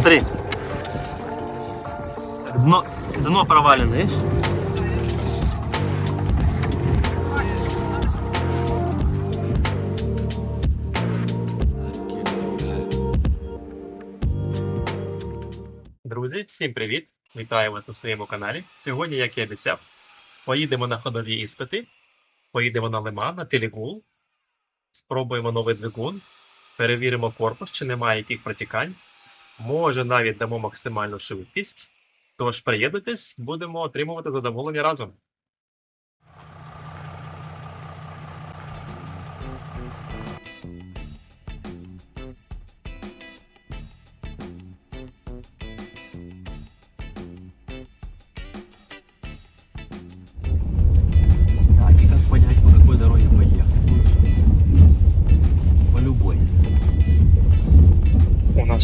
Смотри. Дно, дно проваленное, видишь? Друзі, всім привіт! Вітаю вас на своєму каналі. Сьогодні, як і обіцяв, поїдемо на ходові іспити, поїдемо на лиман, на Телегул, спробуємо новий двигун, перевіримо корпус, чи немає яких протікань. Може, навіть дамо максимальну швидкість. Тож приєднуйтесь, будемо отримувати задоволення разом.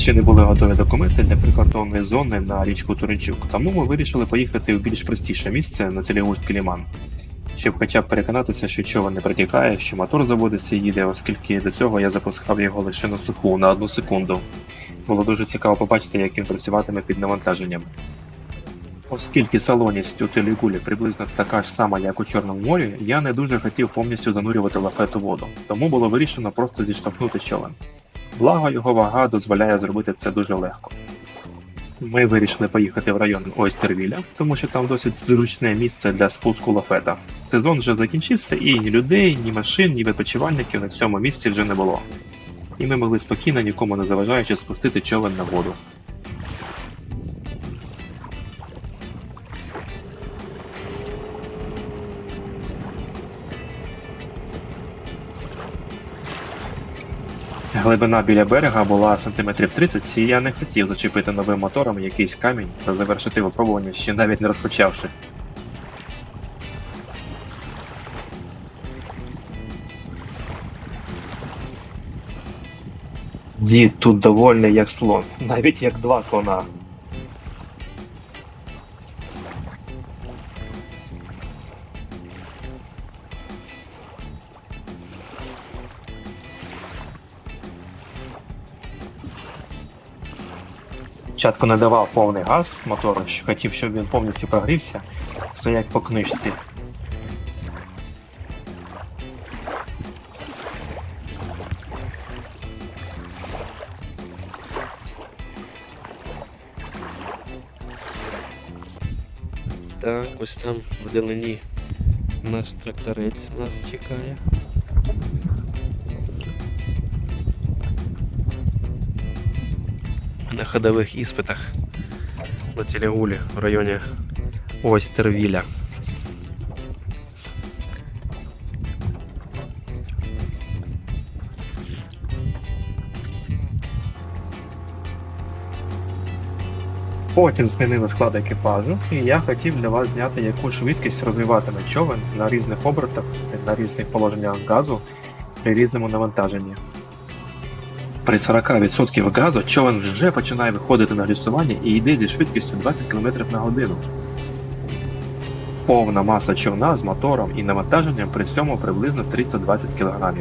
Ще не були готові документи для прикордонної зони на річку Туринчук, тому ми вирішили поїхати в більш простіше місце на Телегульський ліман, щоб хоча б переконатися, що човен не протікає, що мотор заводиться і їде, оскільки до цього я запускав його лише на суху на одну секунду. Було дуже цікаво побачити, як він працюватиме під навантаженням. Оскільки салоність у Телегулі приблизно така ж сама, як у Чорному морі, я не дуже хотів повністю занурювати лафет у воду, тому було вирішено просто зіштовхнути човен. Благо його вага дозволяє зробити це дуже легко. Ми вирішили поїхати в район Ойстервіля, тому що там досить зручне місце для спуску лафета. Сезон вже закінчився, і ні людей, ні машин, ні випочивальників на цьому місці вже не було. І ми могли спокійно, нікому не заважаючи спустити човен на воду. Глибина біля берега була сантиметрів 30, і я не хотів зачепити новим мотором якийсь камінь та завершити випробування ще навіть не розпочавши. Дід тут довольний як слон, навіть як два слона. Спочатку не давав повний газ мотору, хотів, щоб він повністю прогрівся. Все як по книжці. Так, ось там вдалині наш тракторець нас чекає. На ходових іспитах на Телегулі в районі Ойстервіля. Потім змінили склад екіпажу, і я хотів для вас зняти, яку швидкість розвиватиме човен на різних обертах, на різних положеннях газу при різному навантаженні. При 40% газу човен вже починає виходити на глісування і йде зі швидкістю 20 км на годину. Повна маса човна з мотором і навантаженням при цьому приблизно 320 кг.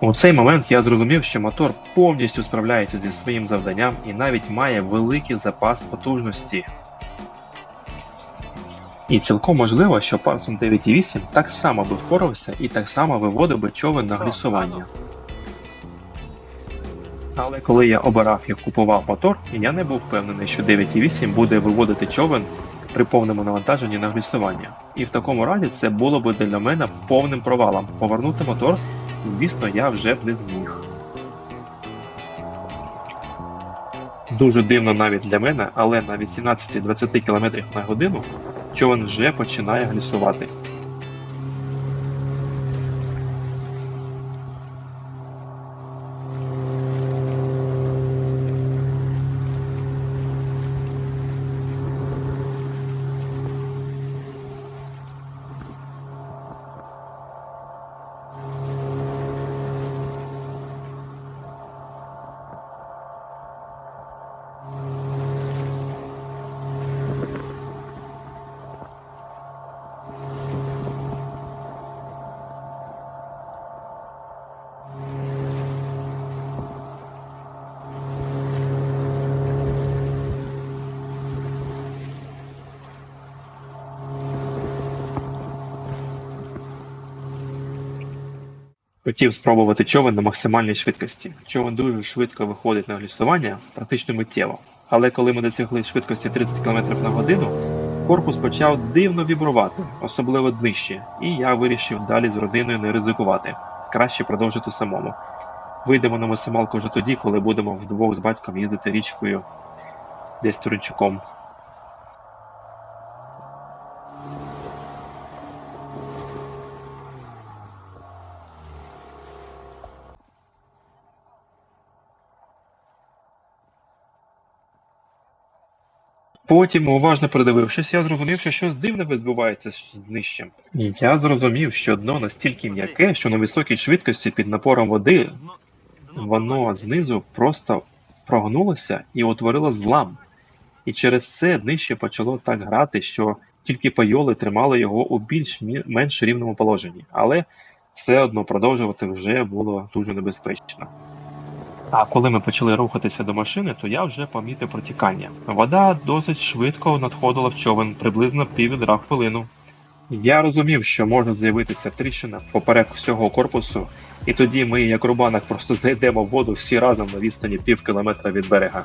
У цей момент я зрозумів, що мотор повністю справляється зі своїм завданням і навіть має великий запас потужності. І цілком можливо, що Парсон 9.8 так само би впорався і так само виводив би човен на глісування. Але коли я обирав і купував мотор, я не був впевнений, що 9.8 буде виводити човен при повному навантаженні на глісування. І в такому разі це було б для мене повним провалом. Повернути мотор, звісно, я вже б не зміг. Дуже дивно навіть для мене, але на 18-20 км на годину човен вже починає глісувати. Хотів спробувати човен на максимальній швидкості. Човен дуже швидко виходить на глістування, практично миттєво. Але коли ми досягли швидкості 30 км на годину, корпус почав дивно вібрувати, особливо днище, і я вирішив далі з родиною не ризикувати. Краще продовжити самому. Вийдемо на максималку вже тоді, коли будемо вдвох з батьком їздити річкою десь Туринчуком. Потім, уважно придивившись, я зрозумів, що щось дивне відбувається з днищем. І я зрозумів, що дно настільки м'яке, що на високій швидкості під напором води воно знизу просто прогнулося і утворило злам. І через це днище почало так грати, що тільки пайоли тримали його у більш-менш рівному положенні, але все одно продовжувати вже було дуже небезпечно. А коли ми почали рухатися до машини, то я вже помітив протікання. Вода досить швидко надходила в човен, приблизно піввідра в хвилину. Я розумів, що може з'явитися тріщина поперек всього корпусу, і тоді ми, як рубанок, просто зайдемо в воду всі разом на відстані пів кілометра від берега.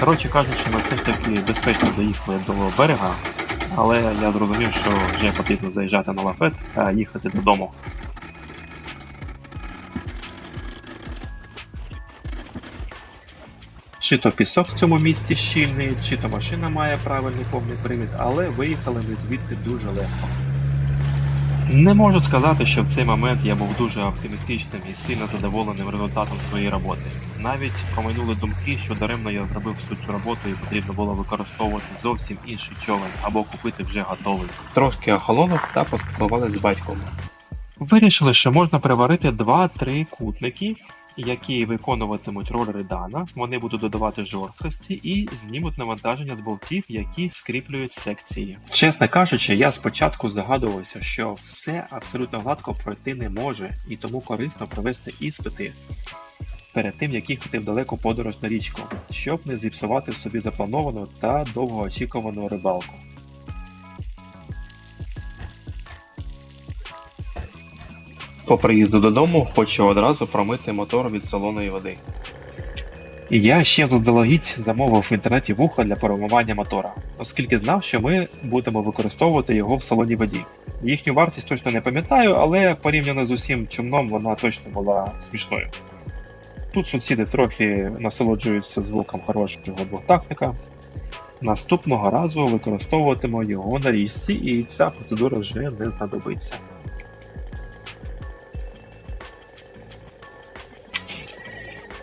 Коротше кажучи, ми все ж таки безпечно доїхали до берега, але я зрозумів, що вже потрібно заїжджати на лафет та їхати додому. Чи то пісок в цьому місці щільний, чи то машина має правильний повний привід, але виїхали ми звідти дуже легко. Не можу сказати, що в цей момент я був дуже оптимістичним і сильно задоволеним результатом своєї роботи. Навіть промайнули думки, що даремно я зробив всю цю роботу і потрібно було використовувати зовсім інший човен або купити вже готовий. Трошки охолонув та поспілкувалися з батьком. Вирішили, що можна приварити 2-3 кутники, які виконуватимуть роль редана. Вони будуть додавати жорсткості і знімуть навантаження з болтів, які скріплюють секції. Чесно кажучи, я спочатку здогадувався, що все абсолютно гладко пройти не може, і тому корисно провести іспити перед тим, як їхати в далеку подорож на річку, щоб не зіпсувати собі заплановану та довгоочікувану рибалку. По приїзду додому хочу одразу промити мотор від солоної води. І я ще заздалегідь замовив в інтернеті вуха для промивання мотора, оскільки знав, що ми будемо використовувати його в солоній воді. Їхню вартість точно не пам'ятаю, але порівняно з усім чумном вона точно була смішною. Тут сусіди трохи насолоджуються звуком хорошого двохтактника. Наступного разу використовуватиму його на річці, і ця процедура вже не знадобиться.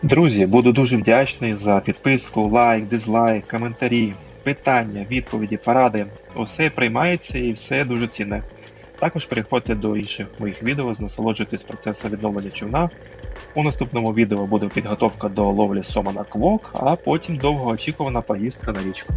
Друзі, буду дуже вдячний за підписку, лайк, дизлайк, коментарі, питання, відповіді, поради. Усе приймається і все дуже цінне. Також переходьте до інших моїх відео, насолоджуйтесь процесом відновлення човна. У наступному відео буде підготовка до ловлі сома на квок, а потім довгоочікувана поїздка на річку.